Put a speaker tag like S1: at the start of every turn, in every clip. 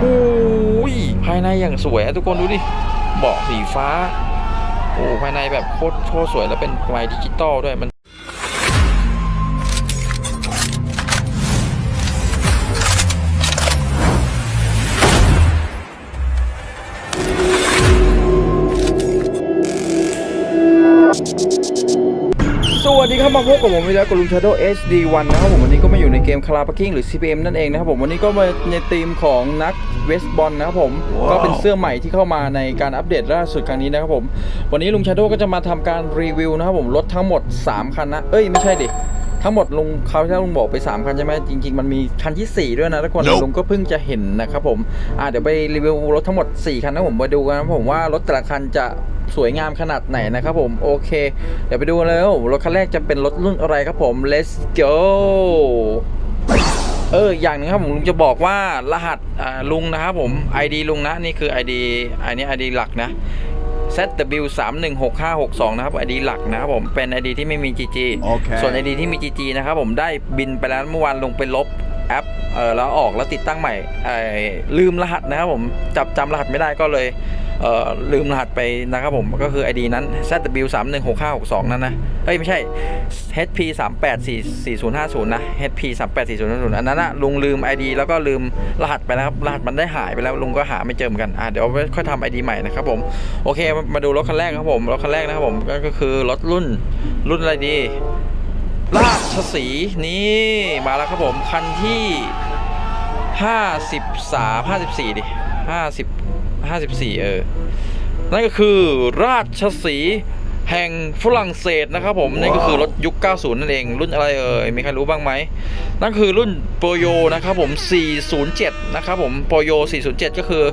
S1: โอ้ยภายในอย่างสวยทุกคนดูดิเบาะสีฟ้าโอ้ภายในแบบโคตรโคตรสวยแล้วเป็นไม้ดิจิตอลด้วยมันสวัสดีครับมาพบกับผมวิแล้วกับลุงชาโด HD1 นะครับผมวันนี้ก็มาอยู่ในเกมคาราปากิ้งหรือ CPM นั่นเองนะครับผมวันนี้ก็มาในธีมของนัก เวสบอลนะครับผม ก็เป็นเสื้อใหม่ที่เข้ามาในการอัปเดตล่าสุดครั้งนี้นะครับผม วันนี้ลุงชาโดก็จะมาทำการรีวิวนะครับผม รถทั้งหมด 3 คันนะ เอ้ย ไม่ใช่ดิทั้งหมดลุงเขาที่ลุงบอกไป 3 คันใช่ไหมจริง ๆ มันมีคันที่ 4 ด้วยนะทุกคน
S2: Nope
S1: ลุงก็เพิ่งจะเห็นนะครับผมอ่าเดี๋ยวไปรีวิวรถทั้งหมด 4 คันนะผมมาดูกันนะผมว่ารถแต่ละคันจะสวยงามขนาดไหนนะครับผมโอเค เดี๋ยวไปดูกันเลยว่ารถคันแรกจะเป็นรถรุ่นอะไรครับผม let's go เอออย่างหนึงครับผมลุงจะบอกว่ารหัสอ่าลุงนะครับผม ID ลุงนะนี่คือ ID อันนี้ ID หลักนะ ZW 3 1 6 5 6 2นะครับ ID หลักนะครับผมเป็น ID ที่ไม่มี GG
S2: โอเค
S1: ส่วน ID ที่มี GG นะครับผมได้บินไปแล้วเมื่อวานลงไปลบ แอปเออแล้วออกแล้วติดตั้งใหม่เออลืมรหัสนะครับผมจับจำรหัสไม่ได้ก็เลยเออลืมรหัสไปนะครับผมก็คือ ID นั้น ZW 3 1 6 5 6 2 นั่นนะเอ้ย ไม่ใช่ HP 3 8 4 4 0 5 0 นะ HP 3 8 4 0 5 0 อันนั้นนะลุงลืม ID แล้วก็ลืมรหัสไปแล้วครับ รหัสมันได้หายไปแล้วลุงก็หาไม่เจอเหมือนกัน อะเดี๋ยวเอาไว้ค่อยทำ ID ใหม่นะครับผม โอเคมาดูรถคันแรกครับผม รถคันแรกนะครับผมก็คือรถรุ่นรุ่นอะไรดี ราชสีนี่มาแล้วครับผม คันที่ 53 54 ดิ 50 54 เออ นั่นก็คือราชสีแห่งฝรั่งเศสนะครับผม นั่นก็คือรถยุค 90 นั่นเอง รุ่นอะไรเอ่ย มีใครรู้บ้างไหม นั่นคือรุ่นโปโยนะครับผม 407 นะครับผมโปโย 407 ก็คือ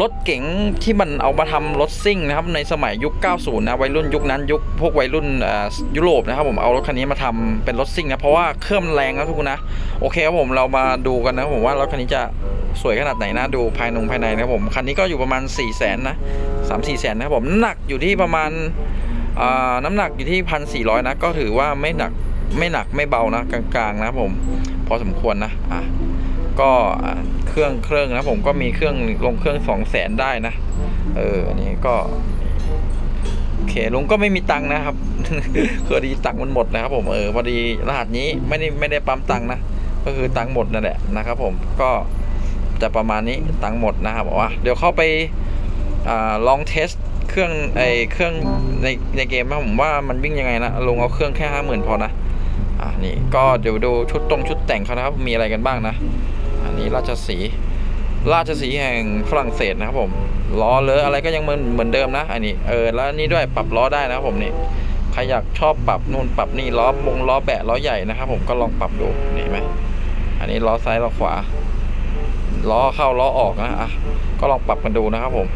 S1: รถเก๋งที่มันเอามาทำรถซิ่งนะครับในสมัยยุค 90 นะวัยรุ่นยุคนั้นยุคพวกวัยรุ่นยุโรปนะครับผมเอารถคันนี้มาทำเป็นรถซิ่งนะเพราะว่าเครื่องมันแรงนะทุกคนนะโอเคครับผมเรามาดูกันนะครับผมว่ารถคันนี้จะสวยขนาดไหนนะดูภายนงภายในนะครับผมคันนี้ก็อยู่ประมาณ 4 0 0 0 0นนะ3 4 0 0 0 0นะครับผมน้ำหนักอยู่ที่ประมาณน้ำหนักอยู่ที่พันสี่ร้อยนะก็ถือว่าไม่หนักไม่หนักไม่เบานะกลางๆนะผมพอสมควรนะอะก็ เครื่องเครื่องนะผมก็มีเครื่องลงเครื่องสองแสนได้นะ เอออันนี้ก็โอเคลุงก็ไม่มีตังค์นะครับคือดีตังค์มันหมดนะครับ ผมเออพอดีรหัสนี้ไม่ได้ไม่ได้ปั๊มตังค์นะก็คือตังค์หมดนั่นแหละนะครับ ผมก็จะประมาณนี้ตังค์หมดนะครับบอกว่า เดี๋ยวเข้าไปอลองเทสเครื่องไอเครื่องในในเกมนะผมว่ามันวิ่งยังไงนะลงเอาเครื่องแค่ห้าหมื่นพอนะอ่านี่ก็เดี๋ยวดูชุดตรงชุดแต่งเขานะครับมีอะไรกันบ้างนะ นี้ราชสี ราชสีแห่งฝรั่งเศสนะครับผม ล้อเลอะอะไรก็ยังเหมือนเหมือนเดิมนะ อันนี้ เออ แล้วนี่ด้วยปรับล้อได้นะครับผมนี่ ใครอยากชอบปรับนู่นปรับนี่ล้อมงล้อแบะล้อใหญ่นะครับผม ก็ลองปรับดูนี่เห็นไหม อันนี้ล้อซ้ายล้อขวา ล้อเข้าล้อออกนะอะ ก็ลองปรับกันดูนะครับผม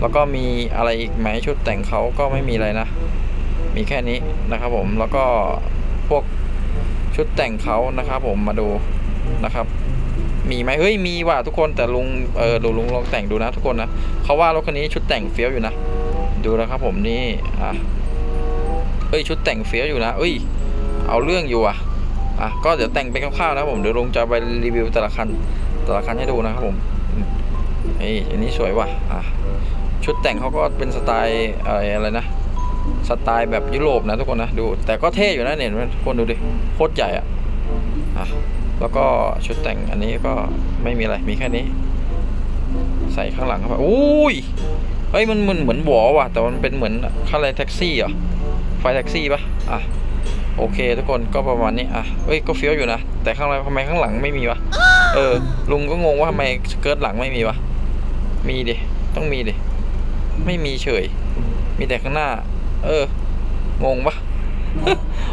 S1: แล้วก็มีอะไรอีกไหมชุดแต่งเขาก็ไม่มีอะไรนะ มีแค่นี้นะครับผม แล้วก็พวกชุดแต่งเขานะครับผมมาดูนะครับ มีไหมเฮ้ยมีว่ะทุกคนแต่ลุงเออดูลุงลองแต่งดูนะทุกคนนะเขาว่ารถคันนี้ชุดแต่งเฟี้ยวอยู่นะ ดูนะครับผมนี่อะเอ้ยชุดแต่งเฟี้ยวอยู่นะเอ้ย เอาเรื่องอยู่อะอะก็เดี๋ยวแต่งไปคร่าวๆนะผมเดี๋ยวลุงจะไปรีวิวแต่ละคันแต่ละคันให้ดูนะครับผมเฮ้ยอันนี้สวยว่ะอะชุดแต่งเขาก็เป็นสไตล์อะไรอะไรนะสไตล์แบบยุโรปนะทุกคนนะดู แต่ก็เท่อยู่นะเนี่ยทุกคนดูดิโคตรใหญ่อะอะ แล้วก็ชุดแต่งอันนี้ก็ไม่มีอะไรมีแค่นี้ ใส่ข้างหลังเข้าไปอุ้ยเฮ้ยมันมันเหมือนหวอว่ะ แต่มันเป็นเหมือนข้าอะไรแท็กซี่เหรอไฟแท็กซี่ปะอะโอเค ทุกคนก็ประมาณนี้อะเอ้ยก็เฟี้ยวอยู่นะแต่ข้างหลังทำไมข้างหลังไม่มีวะเออลุงก็งงว่าทำไมสเกิร์ตหลังไม่มีวะมีดิต้องมีดิไม่มีเฉย มีแต่ข้างหน้า เออ งงปะ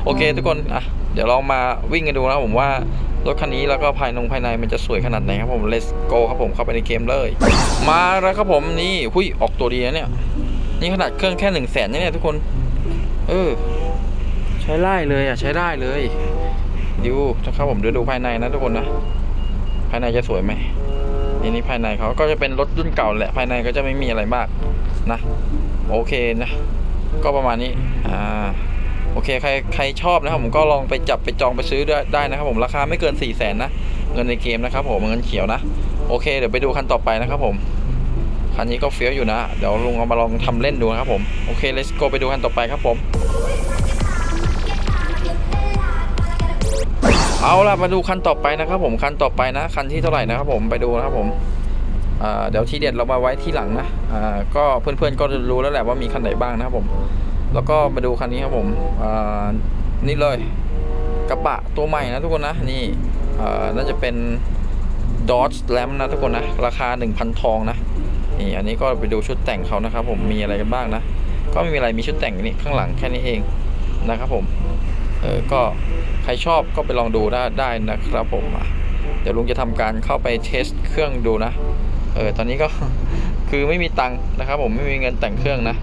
S1: โอเค ทุกคนอะเดี๋ยวเรามาวิ่งกันดูนะผมว่า รถคันนี้แล้วก็ภายนงภายในมันจะสวยขนาดไหนครับผม let's go ครับผมเข้าไปในเกมเลย มาแล้วครับผมนี่หุยออกตัวดีนะเนี่ย นี่ขนาดเครื่องแค่หนึ่งแสนเนี่ยทุกคน เออ ใช้ได้เลยอะ ใช้ได้เลยดูนะครับผมเดี๋ยวดูภายในนะทุกคนนะ ภายในจะสวยไหมนี่นี่ภายในเขาก็จะเป็นรถรุ่นเก่าแหละภายในก็จะไม่มีอะไรมากนะ โอเคนะ ก็ประมาณนี้อ่า โอเคใครใครชอบนะครับผมก็ลองไปจับไปจองไปซื้อได้นะครับผมราคาไม่เกิน4ี่แสนนะเงินในเกมนะครับผมเงินเขียวนะโอเคเดี๋ยวไปดูคันต่อไปนะครับผมคันนี้ก็เฟี้ยวอยู่นะ เดี๋ยวลุงเอามาลองทำเล่นดูนะครับผมโอเค let's go ไปดูคันต่อไปครับผมเอาล่ะมาดูคันต่อไปนะครับผมคันต่อไปนะคันที่เท่าไหร่นะครับผมไปดูนะครับผมเดี๋ยวทีเด็ดเรามาไว้ที่หลังนะก็เพื่อนๆก็รู้แล้วแหละว่ามีคันไหนบ้างนะครับผม แล้วก็มาดูคันนี้ครับผมนี่เลยกระบะตัวใหม่นะทุกคนนะนี่น่าจะเป็น Dodge Ram นะทุกคนนะ ราคา 1,000 ทองนะนี่อันนี้ก็ไปดูชุดแต่งเขานะครับผมมีอะไรกันบ้างนะ ก็ไม่มีอะไรมีชุดแต่งนี่ข้างหลังแค่นี้เองนะครับผมเออก็ใครชอบก็ไปลองดูได้ได้นะครับผมเดี๋ยวลุงจะทำการเข้าไปเทสเครื่องดูนะเออตอนนี้ก็คือไม่มีตังค์นะครับผมไม่มีเงินแต่งเครื่องนะ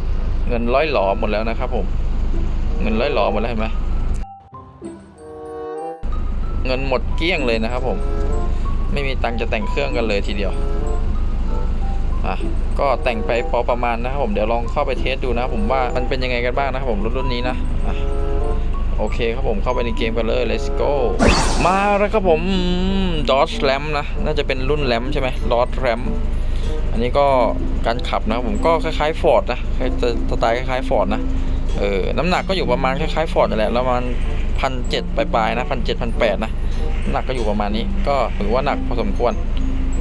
S1: เงินร้อยหลอหมดแล้วนะครับผม เงินร้อยหลอหมดแล้วเห็นไหมเงินหมดเกลี้ยงเลยนะครับ ผม ไม่มีตังค์จะแต่งเครื่องกันเลยทีเดียวอะก็แต่งไปพอประมาณนะครับผมเดี๋ยวลองเข้าไปเทสดูนะผมว่ามันเป็นยังไงกันบ้างนะครับผมรถรุ่นนี้นะอะโอเคครับผมเข้าไปในเกมกันเลย let's go มาแล้วครับผม Dodge Ram นะ น่าจะเป็นรุ่น Ram ใช่ไหม Dodge Ram อันนี้ก็การขับนะผมก็คล้ายๆ Ford นะจะสไตล์คล้ายๆ Ford นะเออน้ำหนักก็อยู่ประมาณคล้ายๆ Ford นั่นแหละประมาณพันเจ็ดปลายๆนะพันเจ็ดพันแปดนะหนักก็อยู่ประมาณนี้ ก็ถือว่าหนักพอสมควร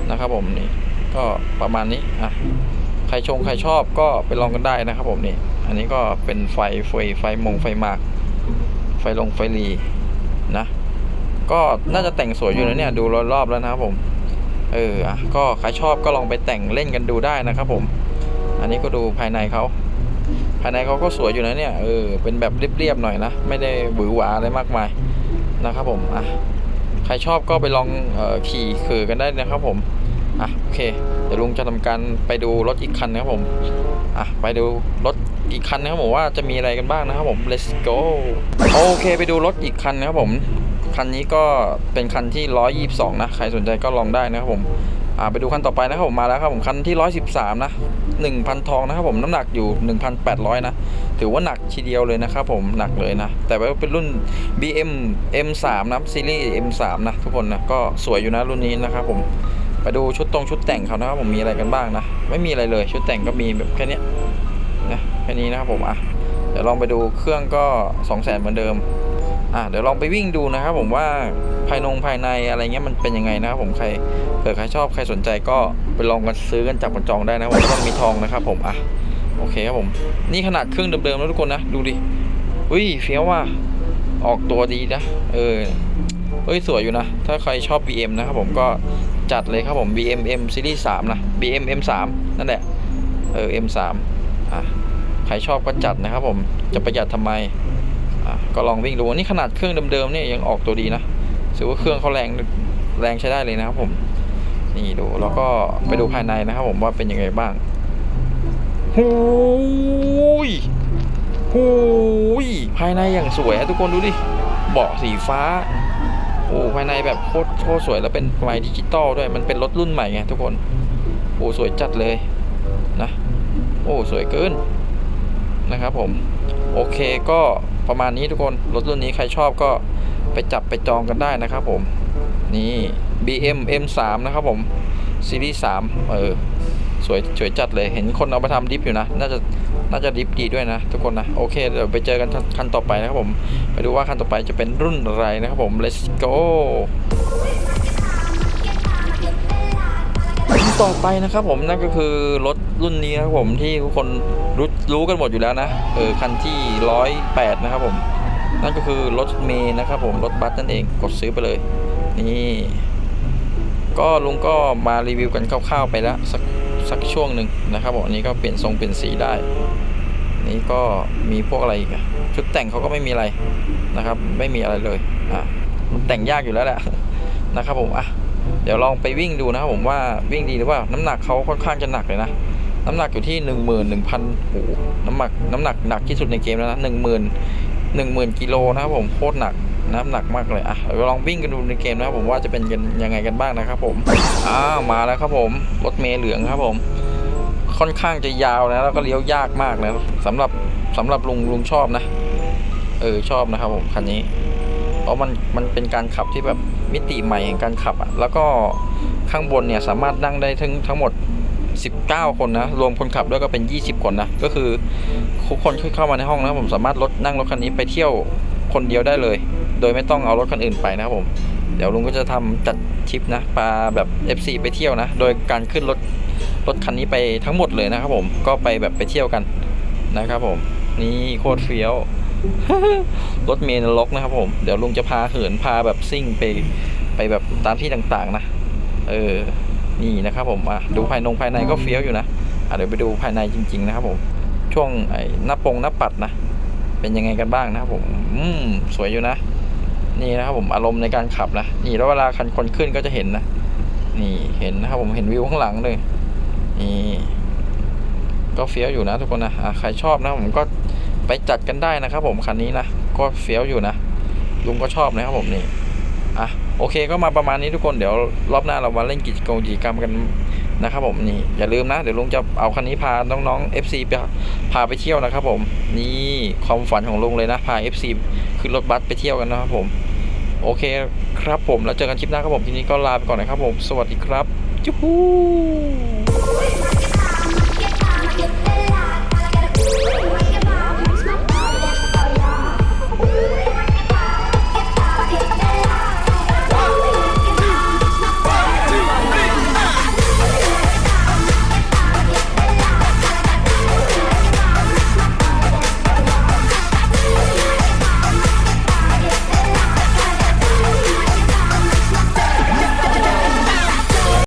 S1: นะครับผมนี่ก็ประมาณนี้อะใครชงใครชอบก็ไปลองกันได้นะครับผมนี่อันนี้ก็เป็นไฟไฟไฟมงไฟมากไฟลงไฟรีนะ ก็น่าจะแต่งสวยอยู่นะเนี่ยดูรอบๆแล้วนะครับผม เออก็ใครชอบก็ลองไปแต่งเล่นกันดูได้นะครับผม อันนี้ก็ดูภายในเขาภายในเขาก็สวยอยู่นะเนี่ยเออเป็นแบบเรียบๆหน่อยนะ ไม่ได้หวือหวาอะไรมากมายนะครับผมอะใครชอบก็ไปลองออขี่คือกันได้นะครับผมอะโอเค เดี๋ยวลุงจะทำการไปดูรถอีกคันนะครับผมอะไปดูรถอีกคันนะครับผมว่าจะมีอะไรกันบ้างนะครับผม let's go โอเค ไปดูรถอีกคันนะครับผม คันนี้ก็เป็นคันที่ 122 นะ ใครสนใจก็ลองได้นะครับผมอ่าไปดูคันต่อไปนะครับผมมาแล้วครับผมคันที่ 113 นะ 1,000 ทองนะครับผมน้ำหนักอยู่ 1,800 นะ ถือว่าหนักทีเดียวเลยนะครับผมหนักเลยนะ แต่ว่าเป็นรุ่น BM M3 นะซีรีส์ M3 นะทุกคนนะก็สวยอยู่นะรุ่นนี้นะครับผมไปดูชุดตรงชุดแต่งเขานะครับผมมีอะไรกันบ้างนะ ไม่มีอะไรเลยชุดแต่งก็มีแบบแค่นี้นะแค่นี้นะครับผมอะเดี๋ยวลองไปดูเครื่องก็ 2 0 0 0 0 0เหมือนเดิม อะเดี๋ยวลองไปวิ่งดูนะครับผมว่าภายนงภายในอะไรเงี้ยมันเป็นยังไงนะครับผมใครเผื่อใครชอบใครสนใจก็ไปลองกันซื้อกันจับกันจองได้นะผมต้องมีทองนะครับผมอะโอเคครับผมนี่ขนาดเครื่องเดิมๆแล้วทุกคนนะดูดิอุ้ยเฟี้ยวว่ะออกตัวดีนะเออเฮ้ยสวยอยู่นะ ถ้าใครชอบ BM นะครับผมก็จัดเลยครับผม BM M Series 3 นะ BM M3 นั่นแหละ เออ M3 อะ ใครชอบก็จัดนะครับผม จะประหยัดทำไมอะ ก็ลองวิ่งดูนี่ขนาดเครื่องเดิมๆเนี่ยยังออกตัวดีนะถือว่าเครื่องเขาแรงแรงใช้ได้เลยนะครับผมนี่ดูแล้วก็ไปดูภายในนะครับผมว่าเป็นยังไงบ้างหูยหูยภายในอย่างสวยอะทุกคนดูดิเบาะสีฟ้าโอ้ภายในแบบโคตรโคตรสวยแล้วเป็นไฟดิจิตอลด้วยมันเป็นรถรุ่นใหม่ไงทุกคนโอ้สวยจัดเลยนะโอ้สวยเกินนะครับผม โอเคก็ ประมาณนี้ทุกคน รถรุ่นนี้ใครชอบก็ไปจับไปจองกันได้นะครับผม นี่ BM M3 นะครับผม ซีรีส์3เออ สวยสวยจัดเลย เห็นคนเอาไปทำดิฟอยู่นะ น่าจะน่าจะดิฟดีด้วยนะ ทุกคนนะ โอเค เดี๋ยวไปเจอกันคันต่อไปนะครับผม ไปดูว่าคันต่อไปจะเป็นรุ่นอะไรนะครับผม let's go ต่อไปนะครับผมนั่นก็คือรถรุ่นนี้ครับผมที่ทุกคนรู้รู้กันหมดอยู่แล้วนะเออคันที่ร้อยแปดนะครับผมนั่นก็คือรถเมย์นะครับผมรถบัสนั่นเองกดซื้อไปเลย นี่ก็ลุงก็มารีวิวกันคร่าวๆไปแล้วสักสักช่วงหนึ่งนะครับผมอันนี้ก็เปลี่ยนทรงเปลี่ยนสีได้ นี่ก็มีพวกอะไรอีกชุดแต่งเขาก็ไม่มีอะไรนะครับ ไม่มีอะไรเลยอะมันแต่งยากอยู่แล้วแหละนะครับผมอะ เดี๋ยวลองไปวิ่งดูนะครับผมว่าวิ่งดีหรือเปล่าน้ำหนักเขาค่อนข้างจะหนักเลยนะน้ำหนักอยู่ที่หนึ่งหมื่นหนึ่งพันโอ้น้ำหนักน้ำหนักหนักที่สุดในเกมแล้วนะหนึ่งหมื่นหนึ่งหมื่นกิโลนะครับผมโคตรหนักน้ำหนักมากเลยอะเดี๋ยวลองวิ่งกันดูในเกมนะครับผมว่าจะเป็นกันยังไงกันบ้างนะครับผมอ้าวมาแล้วครับผมรถเมล์เหลืองครับผมค่อนข้างจะยาวนะแล้วก็เลี้ยวยากมากนะสำหรับสำหรับลุงลุงชอบนะ เออชอบนะครับผมคันนี้ เพราะมันมันเป็นการขับที่แบบมิติใหม่แห่งการขับอะแล้วก็ข้างบนเนี่ยสามารถนั่งได้ทั้งทั้งหมด 19 คนนะรวมคนขับด้วยก็เป็น 20 คนนะก็คือทุกคนที่เข้ามาในห้องนะผมสามารถรถนั่งรถคันนี้ไปเที่ยวคนเดียวได้เลย โดยไม่ต้องเอารถคันอื่นไปนะครับผมเดี๋ยวลุงก็จะทำจัดทริปนะพาแบบ FC ไปเที่ยวนะ โดยการขึ้นรถรถคันนี้ไปทั้งหมดเลยนะครับผมก็ไปแบบไปเที่ยวกันนะครับผมนี่โคตรเฟี้ยว รถเมล์นรกนะครับ ผม เดี๋ยวลุงจะพาเหินพาแบบซิ่งไปไปแบบตามที่ต่างๆ นะ เออ นี่นะครับผมอะดูภายนงภายในก็เฟี้ยวอยู่นะอะเดี๋ยวไปดูภายในจริง ๆ นะครับผม ช่วงไอ้หน้าปงหน้าปัดนะ เป็นยังไงกันบ้างนะครับผม อืม สวยอยู่นะ นี่นะครับผมอารมณ์ในการขับนะ นี่แล้วเวลาคันคนขึ้นก็จะเห็นนะ นี่เห็นนะครับผมเห็นวิวข้างหลังเลย นี่ก็เฟี้ยวอยู่นะทุกคนนะอะใครชอบนะผมก็ ไปจัดกันได้นะครับผมคันนี้นะก็เฟี้ยวอยู่นะลุงก็ชอบนะครับผมนี่อะโอเคก็มาประมาณนี้ทุกคนเดี๋ยวรอบหน้าเรามาเล่นกิจกรรมกิจกรรมกันนะครับผมนี่อย่าลืมนะ เดี๋ยวลุงจะเอาคันนี้พาน้องๆ FC ไปพาไปเที่ยวนะครับผมนี่ความฝันของลุงเลยนะพา FC ขึ้นรถบัสไปเที่ยวกันนะครับผม โอเคครับผมแล้วเจอกันคลิปหน้าครับผมทีนี้ก็ลาไปก่อนนะครับผม สวัสดีครับจุ๊บ